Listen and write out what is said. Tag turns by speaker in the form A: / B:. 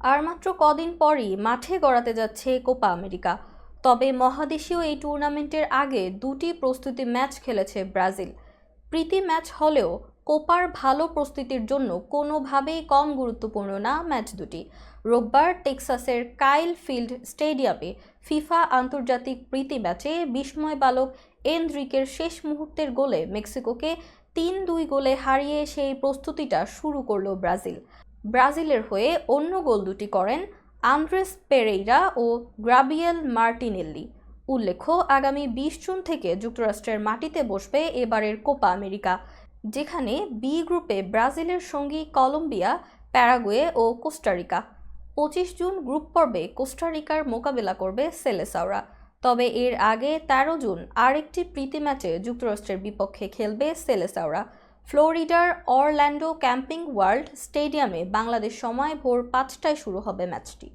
A: আর মাত্র কদিন পরই মাঠে গড়াতে যাচ্ছে কোপা আমেরিকা। তবে মহাদেশীয় এই টুর্নামেন্টের আগে দুটি প্রস্তুতি ম্যাচ খেলেছে ব্রাজিল। প্রীতি ম্যাচ হলেও কোপার ভালো প্রস্তুতির জন্য কোনোভাবেই কম গুরুত্বপূর্ণ না ম্যাচ দুটি। রোববার টেক্সাসের কাইল ফিল্ড স্টেডিয়ামে ফিফা আন্তর্জাতিক প্রীতি ম্যাচে বিস্ময় বালক এন্দ্রিকের শেষ মুহূর্তের গোলে মেক্সিকোকে তিন দুই গোলে হারিয়ে সেই প্রস্তুতিটা শুরু করল ব্রাজিল। ব্রাজিলের হয়ে অন্য গোল দুটি করেন আন্দ্রেস পেরেইরা ও গ্রাবিয়েল মার্টিনেল্লি। উল্লেখ্য, আগামী বিশ জুন থেকে যুক্তরাষ্ট্রের মাটিতে বসবে এবারের কোপা আমেরিকা, যেখানে বি গ্রুপে ব্রাজিলের সঙ্গী কলম্বিয়া, প্যারাগুয়ে ও কোস্টারিকা। পঁচিশ জুন গ্রুপ পর্বে কোস্টারিকার মোকাবেলা করবে সেলেসাওরা। তবে এর আগে তেরো জুন আরেকটি প্রীতি ম্যাচে যুক্তরাষ্ট্রের বিপক্ষে খেলবে সেলেসাওরা। ফ্লোরিডার অরল্যান্ডো ক্যাম্পিং ওয়ার্ল্ড স্টেডিয়ামে বাংলাদেশ সময় ভোর পাঁচটায় শুরু হবে ম্যাচটি।